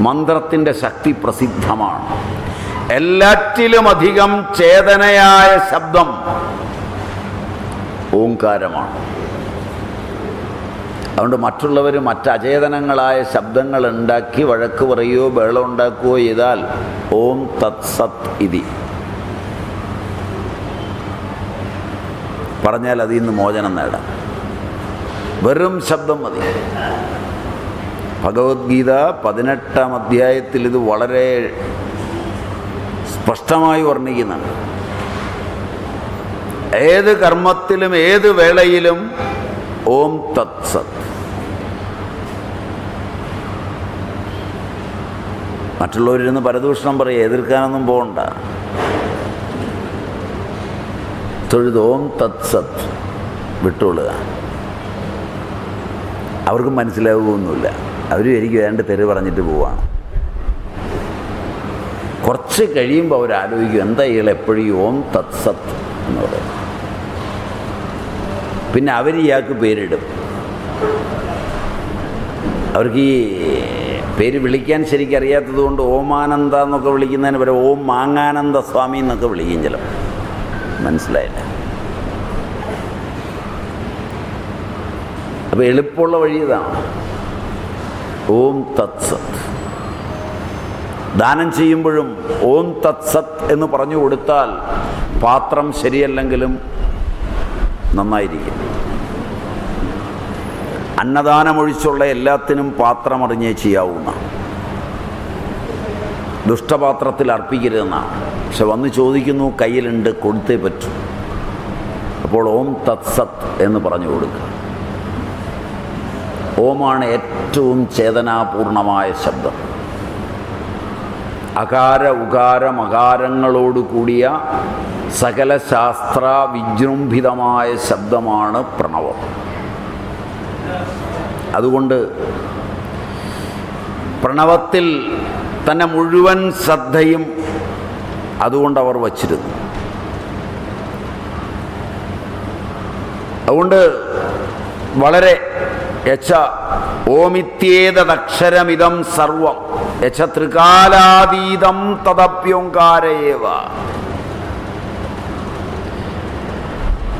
മന്ത്രത്തിന്റെ ശക്തി പ്രസിദ്ധമാണ്. എല്ലാറ്റിലുമധികം ചേതനയായ ശബ്ദം ഓങ്കാരമാണ്. അതുകൊണ്ട് മറ്റുള്ളവർ മറ്റചേതനങ്ങളായ ശബ്ദങ്ങൾ ഉണ്ടാക്കി വഴക്ക് പറയുകയോ ബഹളം ഉണ്ടാക്കുകയോ ചെയ്താൽ ഓം തത് സത് ഇതി. പറഞ്ഞാൽ അതിൽ നിന്ന് മോചനം നേടാം. വെറും ശബ്ദം മതി. ഭഗവത്ഗീത പതിനെട്ടാം അധ്യായത്തിൽ ഇത് വളരെ സ്പഷ്ടമായി വർണിക്കുന്നുണ്ട്. ഏത് കർമ്മത്തിലും ഏത് വേളയിലും ഓം തത് സത്. മറ്റുള്ളവരിന്ന് പരദൂഷണം പറയുക എതിർക്കാനൊന്നും പോകണ്ട. തൊഴുത് ഓം തത് സത് വിട്ടുകൊള്ളുക. അവർക്ക് മനസ്സിലാവുകയൊന്നുമില്ല. അവരും എനിക്ക് വേണ്ട തെറി പറഞ്ഞിട്ട് പോവാണ്. കുറച്ച് കഴിയുമ്പോൾ അവരാലോചിക്കും എന്താ ഇയാൾ എപ്പോഴും ഓം തത് സത് എന്ന് പറയും പിന്നെ അവർ ഇയാൾക്ക് പേരിടും. അവർക്ക് ഈ പേര് വിളിക്കാൻ ശരിക്കും അറിയാത്തത് കൊണ്ട് ഓമാനന്ദ എന്നൊക്കെ വിളിക്കുന്നതിന് പകരം ഓം മാങ്ങാനന്ദ സ്വാമി എന്നൊക്കെ വിളിക്കും ചിലപ്പോൾ മനസ്സിലായില്ല? അപ്പോൾ എളുപ്പമുള്ള വഴി ഇതാണ്. ഓം തത് സത്. ദാനം ചെയ്യുമ്പോഴും ഓം തത്സത് എന്ന് പറഞ്ഞു കൊടുത്താൽ പാത്രം ശരിയല്ലെങ്കിലും നന്നായിരിക്കും. അന്നദാനമൊഴിച്ചുള്ള എല്ലാത്തിനും പാത്രമറിഞ്ഞേ ചെയ്യാവുന്ന. ദുഷ്ടപാത്രത്തിൽ അർപ്പിക്കരുതെന്നാണ് പക്ഷെ വന്ന് ചോദിക്കുന്നു കയ്യിലുണ്ട് കൊടുത്തേ പറ്റൂ. അപ്പോൾ ഓം തത്സത് എന്ന് പറഞ്ഞു കൊടുക്കുക. ഓമാണ് ഏറ്റവും ചേതനാപൂർണമായ ശബ്ദം. അകാര ഉകാര മകാരങ്ങളോട് കൂടിയ സകല ശാസ്ത്ര വിജൃംഭിതമായ ശബ്ദമാണ് പ്രണവം. അതുകൊണ്ട് പ്രണവത്തിൽ തന്നെ മുഴുവൻ ശ്രദ്ധയും അതുകൊണ്ട് അവർ വച്ചിരുന്നു. അതുകൊണ്ട് വളരെ യച്ച ഓമിത്യേതക്ഷരമിതം സർവം. യച്ച ത്രികാലാതീതം തദപ്യോങ്കാരയേവ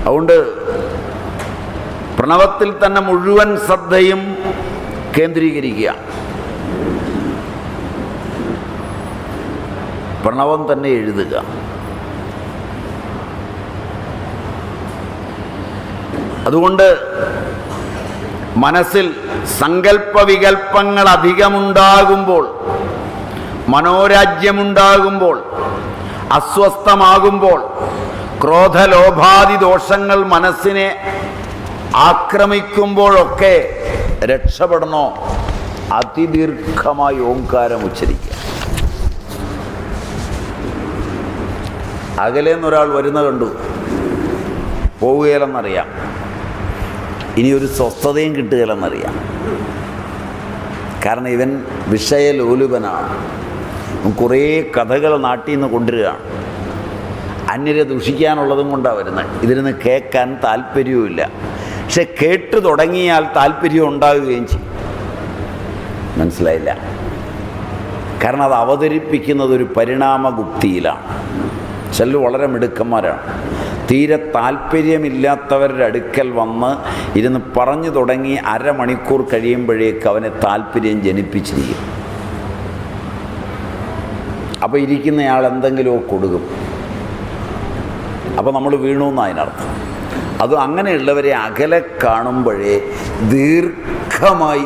അതുകൊണ്ട് പ്രണവത്തിൽ തന്നെ മുഴുവൻ ശ്രദ്ധയും കേന്ദ്രീകരിക്കുക. പ്രണവം തന്നെ എഴുതുക. അതുകൊണ്ട് മനസ്സിൽ സങ്കല്പ വികല്പങ്ങൾ അധികമുണ്ടാകുമ്പോൾ മനോരാജ്യമുണ്ടാകുമ്പോൾ അസ്വസ്ഥമാകുമ്പോൾ ക്രോധലോഭാദി ദോഷങ്ങൾ മനസ്സിനെ ആക്രമിക്കുമ്പോഴൊക്കെ രക്ഷപ്പെടണോ? അതിദീർഘമായി ഓംകാരം ഉച്ചരിക്കുക. അകലെന്നൊരാൾ വരുന്ന കണ്ടു. പോവുകയില്ലെന്നറിയാം. ഇനി ഒരു സ്വസ്ഥതയും കിട്ടുകയില്ലെന്നറിയാം. കാരണം ഇവൻ വിഷയലോലുപനാണ്. കുറേ കഥകൾ നാട്ടിൽ നിന്ന് കൊണ്ടുവരികയാണ്. അന്യരെ ദുഷിക്കാനുള്ളതും കൊണ്ടാണ് വരുന്നത്. ഇതിരുന്ന് കേൾക്കാൻ താല്പര്യവുമില്ല. പക്ഷെ കേട്ടു തുടങ്ങിയാൽ താല്പര്യം ഉണ്ടാകുകയും ചെയ്യും. മനസ്സിലായില്ല? കാരണം അത് അവതരിപ്പിക്കുന്നത് ഒരു പരിണാമഗുപ്തിയിലാണ്. ചെല്ലു വളരെ മിടുക്കന്മാരാണ്. തീരെ താല്പര്യമില്ലാത്തവരുടെ അടുക്കൽ വന്ന് ഇരുന്ന് പറഞ്ഞു തുടങ്ങി അരമണിക്കൂർ കഴിയുമ്പോഴേക്ക് അവനെ താല്പര്യം ജനിപ്പിച്ചിരിക്കും. അപ്പോൾ ഇരിക്കുന്നയാൾ എന്തെങ്കിലുമോ കൊടുക്കും. അപ്പോൾ നമ്മൾ വീണു എന്നതിനർത്ഥം അത് അങ്ങനെയുള്ളവരെ അകലെ കാണുമ്പോഴേ ദീർഘമായി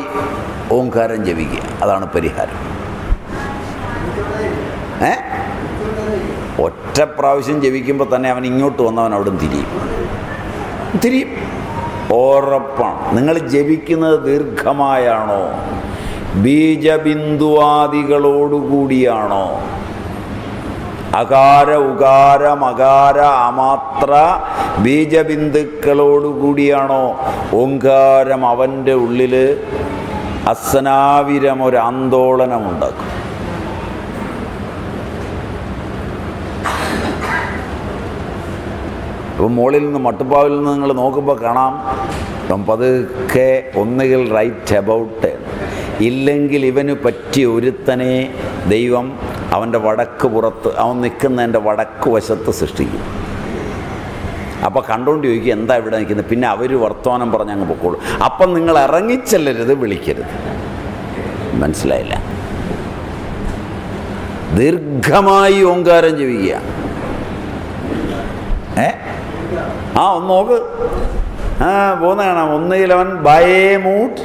ഓങ്കാരം ജപിക്കുക. അതാണ് പരിഹാരം. ഏ? ഒറ്റ പ്രാവശ്യം ജപിക്കുമ്പോൾ തന്നെ അവൻ ഇങ്ങോട്ട് വന്നവൻ അവിടെ തിരിയും. തിരിയും. ഉറപ്പാണ്. നിങ്ങൾ ജപിക്കുന്നത് ദീർഘമായാണോ? ബീജബിന്ദുവാദികളോടുകൂടിയാണോ? അകാര ഉകാര മകാര അമാത്ര ബീജബിന്ദുക്കളോടുകൂടിയാണോ? ഓങ്കാരം അവന്റെ ഉള്ളിൽ അസനാവിരം ഒരു ആന്തോളനമുണ്ടാക്കും അപ്പം മുകളിൽ നിന്ന് മട്ടുപ്പാവിൽ നിന്ന് നിങ്ങൾ നോക്കുമ്പോൾ കാണാം. പതുക്കെ ഒന്നുകിൽ റൈറ്റ് അബൌട്ട് ഇല്ലെങ്കിൽ ഇവന് പറ്റിയ ഒരുത്തനെ ദൈവം അവന്റെ വടക്ക് പുറത്ത് അവൻ നിൽക്കുന്നതിന്റെ വടക്ക് വശത്ത് സൃഷ്ടിക്കും. അപ്പോൾ കണ്ടുകൊണ്ട് ചോദിക്കും എന്താ ഇവിടെ നിൽക്കുന്നത്? പിന്നെ അവർ വർത്തമാനം പറഞ്ഞ് അങ്ങ് പൊക്കോളൂ. അപ്പം നിങ്ങൾ ഇറങ്ങിച്ചെല്ലരുത് വിളിക്കരുത്. മനസ്സിലായില്ല? ദീർഘമായി ഓങ്കാരം ജീവിക്കുക ഏ? ആ ഒന്ന് നോക്ക്. ആ പോകുന്ന കാണാം ഒന്നുകിൽ അവൻ ബയേ മൂട്ട്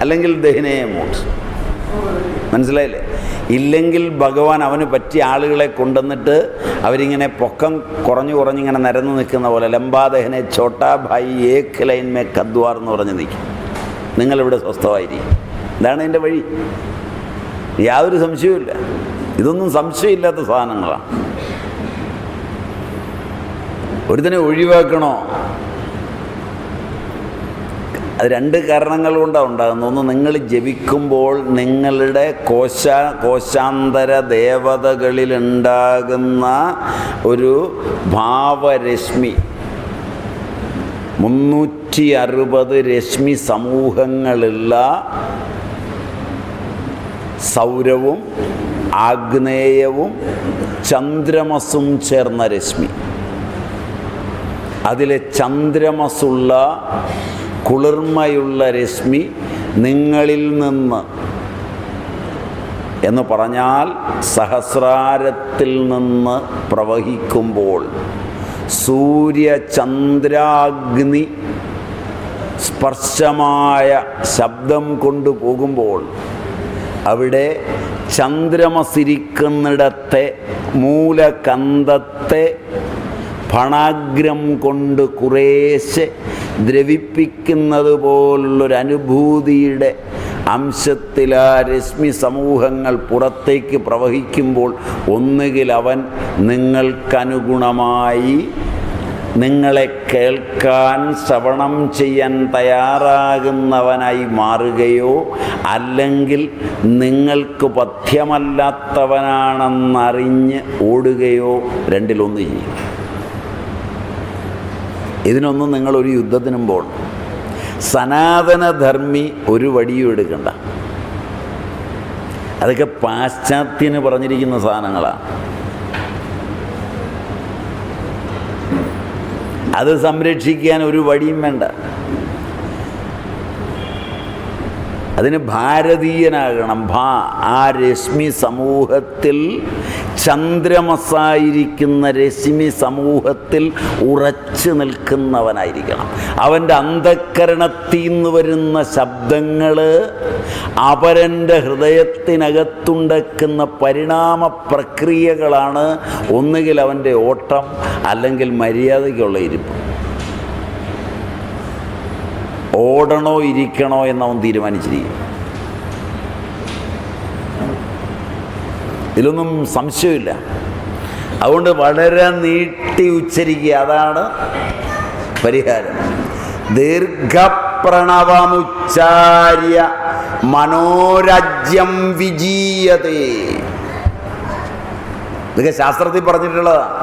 അല്ലെങ്കിൽ ദഹിനേ മൂട്ട്. മനസ്സിലായില്ലേ? ഇല്ലെങ്കിൽ ഭഗവാൻ അവന് പറ്റിയ ആളുകളെ കൊണ്ടുവന്നിട്ട് അവരിങ്ങനെ പൊക്കം കുറഞ്ഞു കുറഞ്ഞിങ്ങനെ നിരന്ന് നിൽക്കുന്ന പോലെ ലംബാദഹനെ ചോട്ടാ ഭായി ഏക്ക് ലൈൻ മേ കദ്വാർ എന്ന് പറഞ്ഞ് നിൽക്കും. നിങ്ങളിവിടെ സ്വസ്ഥമായിരിക്കും. ഇതാണ് എന്റെ വഴി. യാതൊരു സംശയവുമില്ല. ഇതൊന്നും സംശയമില്ലാത്ത സാധനങ്ങളാണ്. ഒരുത്തിനെ ഒഴിവാക്കണോ? അത് രണ്ട് കാരണങ്ങൾ കൊണ്ടാണ് ഉണ്ടാകുന്നത്. ഒന്ന് നിങ്ങൾ ജപിക്കുമ്പോൾ നിങ്ങളുടെ കോശ കോശാന്തര ദേവതകളിലുണ്ടാകുന്ന ഒരു ഭാവരശ്മി മുന്നൂറ്റി അറുപത് രശ്മി സമൂഹങ്ങളുള്ള സൗരവും ആഗ്നേയവും ചന്ദ്രമസും ചേർന്ന രശ്മി. അതിലെ ചന്ദ്രമസുള്ള കുളിർമയുള്ള രശ്മി നിങ്ങളിൽ നിന്ന് എന്ന് പറഞ്ഞാൽ സഹസ്രാരത്തിൽ നിന്ന് പ്രവഹിക്കുമ്പോൾ സൂര്യചന്ദ്രാഗ്നി സ്പർശമായ ശബ്ദം കൊണ്ടുപോകുമ്പോൾ അവിടെ ചന്ദ്രമസിരിക്കുന്നിടത്തെ മൂലകന്ധത്തെ ഫണാഗ്രം കൊണ്ട് കുറേശ്ശെ ദ്രവിപ്പിക്കുന്നത് പോലുള്ളൊരു അനുഭൂതിയുടെ അംശത്തിൽ ആ രശ്മി സമൂഹങ്ങൾ പുറത്തേക്ക് പ്രവഹിക്കുമ്പോൾ ഒന്നുകിൽ അവൻ നിങ്ങൾക്കനുഗുണമായി നിങ്ങളെ കേൾക്കാൻ ശ്രവണം ചെയ്യാൻ തയ്യാറാകുന്നവനായി മാറുകയോ അല്ലെങ്കിൽ നിങ്ങൾക്ക് പഥ്യമല്ലാത്തവനാണെന്നറിഞ്ഞ് ഓടുകയോ രണ്ടിലൊന്ന് ചെയ്യും. ഇതിനൊന്നും ഒരു യുദ്ധത്തിനും പോകണം സനാതനധർമ്മി ഒരു വടിയും എടുക്കണ്ട. അതൊക്കെ പാശ്ചാത്യന് പറഞ്ഞിരിക്കുന്ന സാധനങ്ങളാണ് അത് സംരക്ഷിക്കാൻ ഒരു വടിയും വേണ്ട. അതിന് ഭാരതീയനാകണം. ഭാ ആ രശ്മി സമൂഹത്തിൽ ചന്ദ്രമസായിരിക്കുന്ന രശ്മി സമൂഹത്തിൽ ഉറച്ചു നിൽക്കുന്നവനായിരിക്കണം. അവന്റെ അന്ധക്കരണത്തിൽ നിന്ന് വരുന്ന ശബ്ദങ്ങൾ അപരന്റെ ഹൃദയത്തിനകത്തുണ്ടാക്കുന്ന പരിണാമ പ്രക്രിയകളാണ് ഒന്നുകിൽ അവന്റെ ഓട്ടം അല്ലെങ്കിൽ മര്യാദയ്ക്കുള്ള ഇരിപ്പ്. ഓടണോ ഇരിക്കണോ എന്നവൻ തീരുമാനിച്ചിരിക്കും. ഇതിലൊന്നും സംശയമില്ല. അതുകൊണ്ട് വളരെ നീട്ടി ഉച്ചരിക്കുക. അതാണ് പരിഹാരം. ദീർഘപ്രണവമുച്ചാര്യ മനോരാജ്യം വിജീയതേ. ഇതൊക്കെ ശാസ്ത്രത്തിൽ പറഞ്ഞിട്ടുള്ളതാണ്.